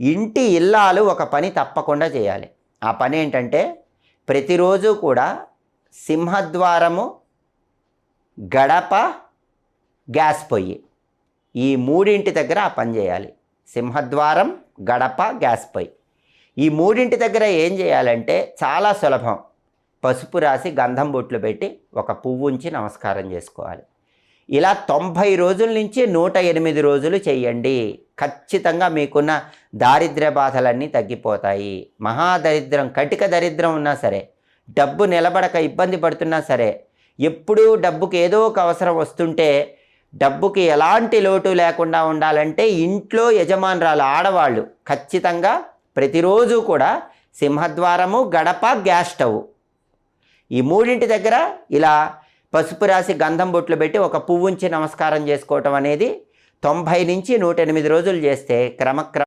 ఇంటి ఇల్లాలు ఒక పని తప్పకుండా చేయాలి. ఆ పని ఏంటంటే ప్రతిరోజు కూడా సింహద్వారము గడప గ్యాస్ పొయ్యి. ఈ మూడింటి దగ్గర ఆ పని చేయాలి. సింహద్వారం గడప గ్యాస్ పొయ్యి. ఈ మూడింటి దగ్గర ఏం చేయాలంటే చాలా సులభం. పసుపు రాసి గంధం బొట్లు పెట్టి ఒక పువ్వు ఉంచి నమస్కారం చేసుకోవాలి. ఇలా తొంభై రోజుల నుంచి నూట ఎనిమిది రోజులు చేయండి. ఖచ్చితంగా మీకున్న దారిద్ర్య బాధలన్నీ తగ్గిపోతాయి. మహాదరిద్రం కటిక దరిద్రం ఉన్నా సరే డబ్బు నిలబడక ఇబ్బంది పడుతున్నా సరే ఎప్పుడూ డబ్బుకి ఏదో ఒక అవసరం వస్తుంటే డబ్బుకి ఎలాంటి లోటు లేకుండా ఉండాలంటే ఇంట్లో యజమానురాలు ఆడవాళ్ళు ఖచ్చితంగా ప్రతిరోజు కూడా సింహద్వారము గడప గ్యాస్ స్టవ్. ఈ మూడింటి దగ్గర ఇలా పసుపు రాసి గంధం బొట్లు పెట్టి ఒక పువ్వుంచి నమస్కారం చేసుకోవటం అనేది తొంభై నుంచి నూట ఎనిమిది రోజులు చేస్తే క్రమక్రమ